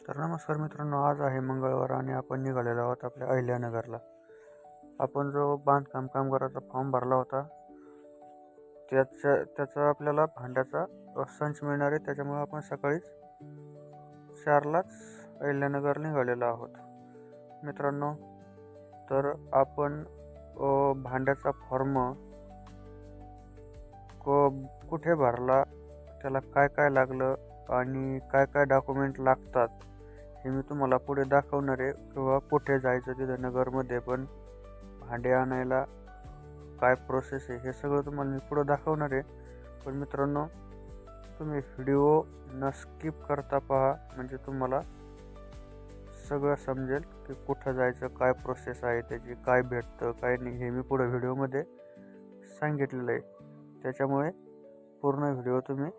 तर नमस्कार मित्रांनो आज आहे मंगळवार आणि आपण निघालेलो आहोत आपल्या अहिल्यानगरला आपण जो बांधकाम कामगाराचा फॉर्म भरला होता त्याच्या त्याचा आपल्याला भांड्याचा संच मिळणार आहे. त्याच्यामुळे आपण सकाळीच चारलाच अहिल्यानगर निघालेलो आहोत. मित्रांनो तर आपण भांड्याचा फॉर्म को कुठे भरला त्याला काय काय लागलं आणि काय काय डॉक्युमेंट लागतात हे मी तुम्हाला पुढे दाखवणार आहे. किंवा कुठे जायचं तिथं नगरमध्ये पण भांडे आणायला काय प्रोसेस आहे हे सगळं तुम्हाला मी पुढं दाखवणार आहे. पण मित्रांनो तुम्ही व्हिडिओ न स्किप करता पहा. म्हणजे तुम्हाला सगळं समजेल की कुठं जायचं काय प्रोसेस आहे त्याची काय भेटतं काय नाही हे मी पुढं व्हिडिओमध्ये सांगितलेलं आहे. त्याच्यामुळे पूर्ण व्हिडिओ तुम्ही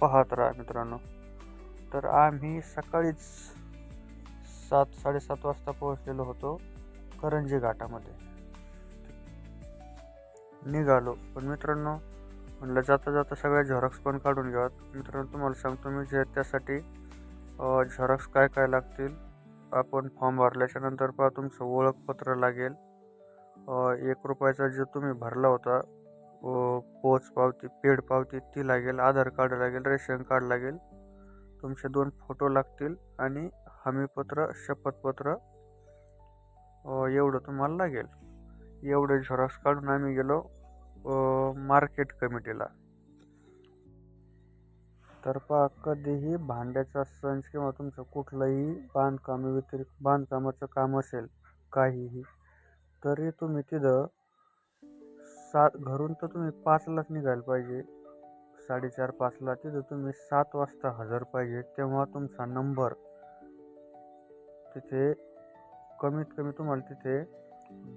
पाहत राहा मित्रांनो. तर आम्ही सकाळीच सात साडेसात वाजता पोहोचलेलो होतो करंजी घाटामध्ये. निघालो. पण मित्रांनो म्हणलं जाता जाता सगळ्या झेरॉक्स पण काढून घ्यावात मित्रांनो तुम्हाला सांगतो मी जे त्यासाठी झेरॉक्स काय काय लागतील आपण फॉर्म भरल्याच्या नंतर पहा तुमचं ओळखपत्र लागेल. एक रुपयाचा जो तुम्ही भरला होता व पोच पावती पेड पावती ती लागेल आधार कार्ड लागेल रेशन कार्ड लागेल. तुमचे दोन फोटो लागतील आणि हमीपत्र शपथपत्र एवढं तुम्हाला लागेल. एवढे झेरॉक्स काढून आम्ही गेलो मार्केट कमिटीला. तर पहा कधीही भांड्याचा संच किंवा तुमचं कुठलंही बांधकाम व्यतिरिक्त बांधकामाचं काम असेल काहीही तरी तुम्ही तिथं सात घरून तर तुम्ही पाचलाच निघायला पाहिजे. साडेचार पाचला तिथं तुम्ही सात वाजता हजर पाहिजे तेव्हा तुमचा नंबर तिथे कमीत कमी तुम्हाला तिथे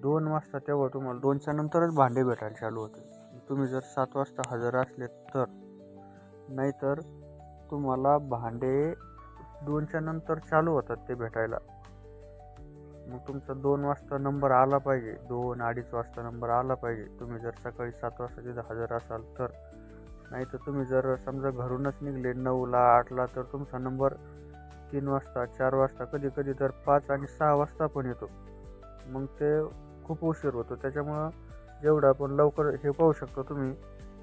दोन वाजता तेव्हा तुम्हाला दोनच्या नंतरच भांडे भेटायला चालू होते तुम्ही जर सात वाजता हजर असले तर. नाहीतर तुम्हाला भांडे दोनच्या नंतर चालू होतात ते भेटायला. मग तुमचा दोन वाजता नंबर आला पाहिजे दोन अडीच वाजता नंबर आला पाहिजे. तुम्ही जर सकाळी सात वाजता तिथं हजर असाल तर. नाही तर तुम्ही जर समजा घरूनच निघले नऊला आठला तर तुमचा नंबर तीन वाजता चार वाजता कधी कधी तर पाच आणि सहा वाजता पण येतो. मग ते खूप उशीर होतो. त्याच्यामुळं जेवढं आपण लवकर हे पाहू शकतो तुम्ही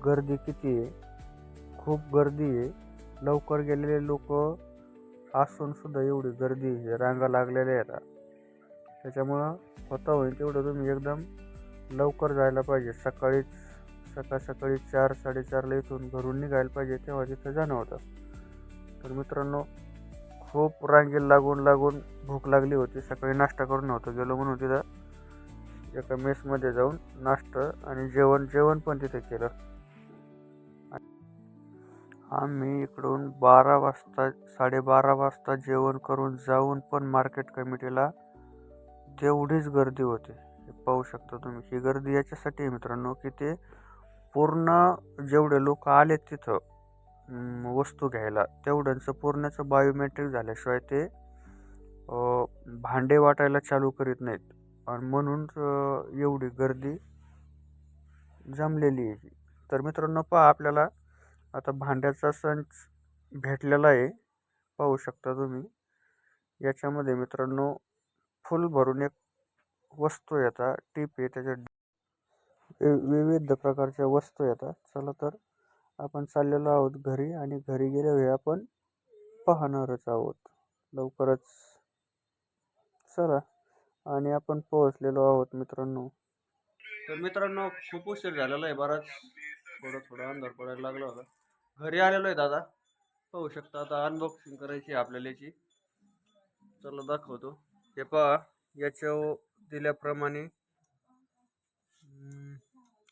गर्दी किती आहे? खूप गर्दी आहे. लवकर गेलेले लोक असूनसुद्धा एवढी गर्दी आहे, रांगा लागलेल्या आहेत. त्याच्यामुळं होता होईल तेवढं तुम्ही एकदम लवकर जायला पाहिजे. सकाळीच सकाळ सकाळी चार साडेचारला इथून घरून निघायला पाहिजे तेव्हा तिथं जाणं होतं. तर मित्रांनो खूप रांगेला लागून लागून भूक लागली होती. सकाळी नाश्ता करून नव्हतं गेलो म्हणून तिथं एका मेसमध्ये जाऊन नाश्ता आणि जेवण जेवण पण तिथे केलं. आम्ही इकडून बारा वाजता साडेबारा वाजता जेवण करून जाऊन पण मार्केट कमिटीला तेवढीच गर्दी होती. पाहू शकता तुम्ही. ही गर्दी याच्यासाठी आहे मित्रांनो की ते पूर्ण जेवढे लोक आले तिथं वस्तू घ्यायला तेवढ्यांचं पूर्णचं बायोमेट्रिक झाल्याशिवाय ते भांडे वाटायला चालू करीत नाहीत. आणि म्हणून एवढी गर्दी जमलेली आहे. तर मित्रांनो पहा आपल्याला आता भांड्याचा संच भेटलेला आहे. पाहू शकता तुम्ही. याच्यामध्ये मित्रांनो फुल भरून एक वस्तू येतात टीप आहे त्याच्या विविध प्रकारच्या वस्तू येतात. चला तर आपण चाललेलो आहोत घरी आणि घरी गेल्यावर आपण पाहणारच आहोत. लवकरच चला आणि आपण पोहोचलेलो आहोत मित्रांनो. तर मित्रांनो खूप उशीर झालेला आहे. बराच थोडं थोडं अंधार पडायला लागला होता. घरी आलेलो आहे दादा. पाहू शकता आता अनबॉक्सिंग करायची आहे आपल्याला याची. चला दाखवतो. हे पहा याच्या दिल्याप्रमाणे.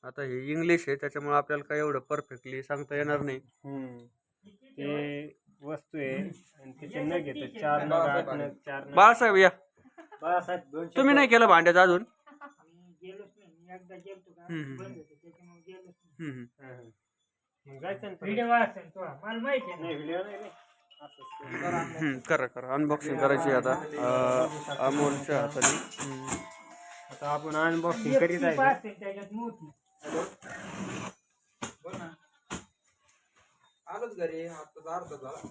आता हे इंग्लिश आहे त्याच्यामुळे आपल्याला काय एवढं परफेक्टली सांगता येणार नाही. ते वस्तू आहे आणि न घेतो चार नग आठ नग चार नग बाळासाहेब या बाळासाहेब दोनशे तुम्ही नाही केलं भांड्याचं अजून गेलोच नाही मी एकदा गेलतो का हम्म, हम्म. बंद होतं त्याच्यामुळे गेलोच नाही हम्म, हम्म. हा, हा. मग जायचं ना परत. व्हिडिओ असेल तो मला माहिती आहे नाही ना व्हिडिओ नाही नाही. असंच. हम्म, करा करा अनबॉक्सिंग करायची आहे आता अं, अमोलच्या हाताने हम्म. आता आपण अनबॉक्सिंग करीत आहे असते त्याच्यात मोठी आलोच घरी आता अर्धा झाला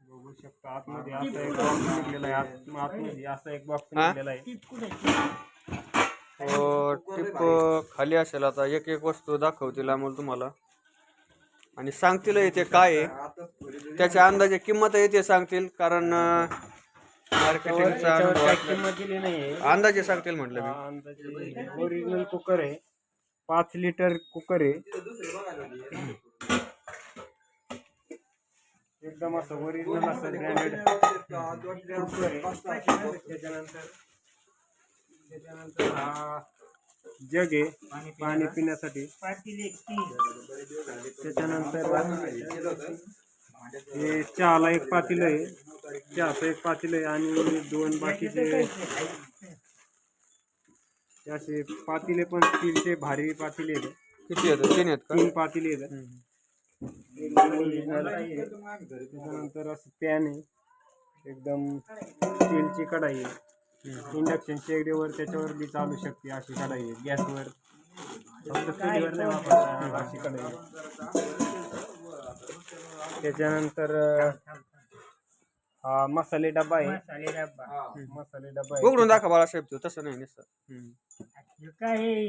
बघू शकता आतमध्ये असं एक बॉक्स निघलेला आहे. आत- आतमध्ये असा एक बॉक्स हा? निघलेला आहे. टीप कुठे टिप खाली असेल आता. एक एक वस्तू दाखवतील आम्हाला तुम्हाला. आणि सांगतील इथे काय आहे. त्याच्या अंदाजे किंमत आहे ते सांगतील कारण मार्केटिंगचा याच्यावर अनुभव काही असल्या- किंमत दिली नाहीये. अंदाजे सांगतील म्हटलं मी. अंदाजे ओरिजिनल कुकर आहे. पाच लिटर कुकर आहे. एकदम असं ओरिजिनल असं ब्रँडेड कुकर आहे. त्याच्यानंतर त्याच्यानंतर हा जग आहे. पाणी पिण्यासाठी. त्याच्यानंतर हे चहाला एक पातेलं आहे. चहाचं एक पातेलं आहे आणि दोन बाकीचे असे पातेले पण स्टीलचे भारी पातेले आहेत. किती येतं तीन आहेत का? तीन पातेले आहेत. त्याच्यानंतर असं पॅन आहे. एकदम स्टीलची कढाई आहे. इंडक्शन शेगडीवर त्याच्यावर बी चालू शकते अशी कढाई आहे. गॅसवर फक्त चुलीवर नाही वापरता अशी कढाई आहे. त्याच्यानंतर हा मसाले डबा आहे. मसाले डब्बा. मसाले डबा आहे. उघडून दाखवा बाळासाहेब तो तसं नाही नुसतं हम्म. हे काय हे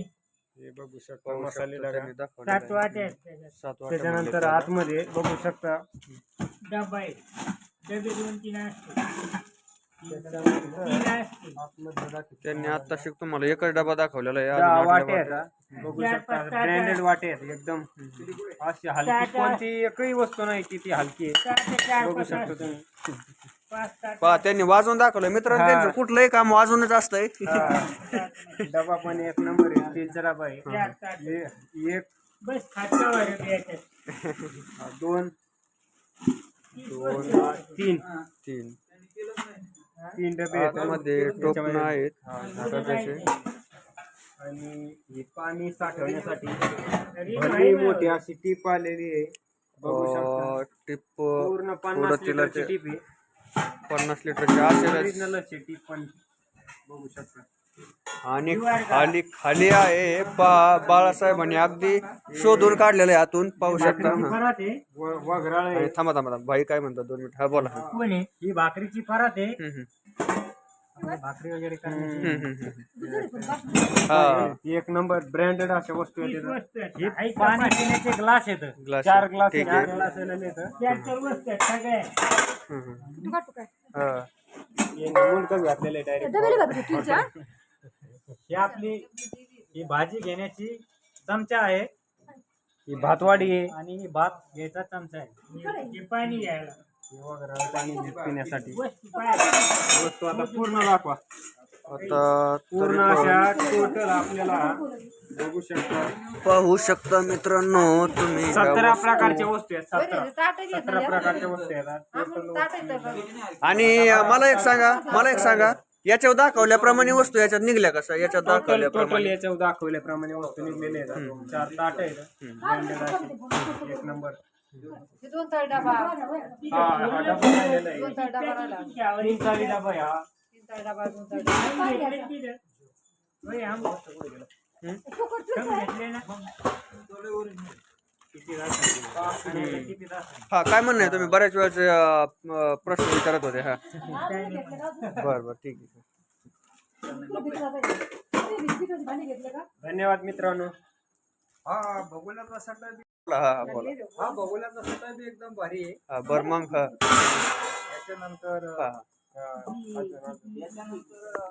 हे बघू शकता पाहू मसाले शकतो डबा त्यांनी दाखवलेलं सात आहे. वाट्या आहेत त्याच्यात. सात वाट्या त्याच्यानंतर म्हणले आतमध्ये बघू शकता. डब्बा आहे. डबे दोन तीन असते त्याच्यानंतर असते आतमध्ये दाखव- त्यांनी आता शिक तुम्हाला एकच डबा दाखवलेला आहे. दहा अजून वाटे आहेत वाट्या. हा. बघू चार शकता. पाच ताटं. ब्रँडेड वाटे आहेत एकदम. अशी हलकी. कोणती एकही वस्तू नाही की ती हलकी आहे. चार ते चार बघू पाच शकता असते. तुम्ही. पहा त्यांनी वाजवून दाखवलं मित्रांनो. त्यांचं कुठलंही काम वाजवूनच असतंय. डबा पण एक नंबर आहे. ताट हे- एक बस खात्यावर आहे याच्यात. हा, दोन आहेत. तीन. तीन. तीन डबे आहेत. आतमध्ये टोपणं आहेत. हा, आणि हे पाणी साठवण्यासाठी. मोठी अशी टीप आलेली आहे. बघू शकता. टिप पूर्ण पन्नास लिटरची ते टीप आहे. पन्नास लिटरची असेलच ओरिजिनलच आहे टीप पण बघू शकता. आणि खाली खाली आहे बा बाळासाहेबांनी अगदी शोधून काढलेलं आहे आतून. पाहू शकता. थांबा थांबा थांबा. भाई काय म्हणतात दोन मिनिट? हा बोला. ही भाकरीची परात आहे. भाकरी वगैरे करण्याची. हा. एक नंबर ब्रँडेड अशा वस्तू आहेत आहेत. ही पाणी पिण्याचे ग्लास येत ग्लास चार ग्लास ठीक चार ग्लास येतं चार चार वस्तू आहेत सगळ्या हम्म, हम्म. हा. मुंडकच घातलेलं आहे डायरेक्ट ही आपली ही भाजी घेण्याची चमचा आहे. ही. भातवाडी आहे. आणि ही भात घ्यायचा चमचा आहे. हे पाणी घ्यायला. पाणी पिण्यासाठी. वस्तू पाहिजे वस्तू आता पूर्ण दाखवा. आता पूर्ण अशा टोटल आपल्याला बघू शकता. पाहू शकता मित्रांनो तुम्ही सतरा वस्तू. प्रकारच्या वस्तू आहेत सतरा. सतरा प्रकारच्या वस्तू आहेत आणि मला एक सांगा मला एक सांगा याच्यावर दाखवल्याप्रमाणे वस्तू याच्यात निघल्या कसा? याच्यात दाखवल्याप्रमाणे. याच्यावर दाखवल्याप्रमाणे वस्तू निघलेले आहेत. चार ताट आहेत. एक नंबर. दोन चार डबा. हा हा डबा राहिलेला आहे. दोन चार डबा राहिला. तीन चाळी डबा आहे हा तीन चार डबा दोन चार डबा. होय, आंबो. कमी घेतले ना किती राहतात? किती तास हा काय म्हणणं आहे? तुम्ही बऱ्याच वेळेस अं, प्रश्न विचारत होते हा. बरं बरं ठीक आहे. घेतलं का धन्यवाद मित्रांनो. हा हा बोला. हा भगोल्याचा सटा बी एकदम भारी आहे. हा बरं मग हा. त्याच्यानंतर हा.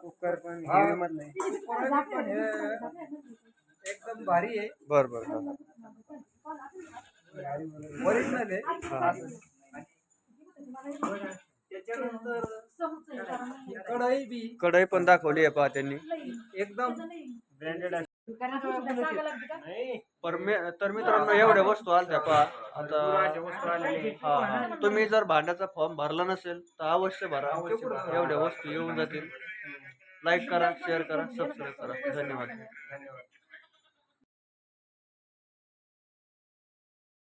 कुकर पण हेवी मधलं आहे. एकदम भारी आहे. बरं बरं. ओरिजिनल आहे. हा. त्याच्यानंतर कढई बी कढई पण दाखवली आहे पहा त्यांनी. एकदम ब्रँडेड पर मे तर मित्रांनो एवढ्या वस्तू आल्या पहा. आता तुम्ही जर भांड्याचा फॉर्म भरला नसेल तर अवश्य भरा. एवढ्या वस्तू येऊन जातील. लाईक करा शेअर करा सबस्क्राईब करा. धन्यवाद. धन्यवाद.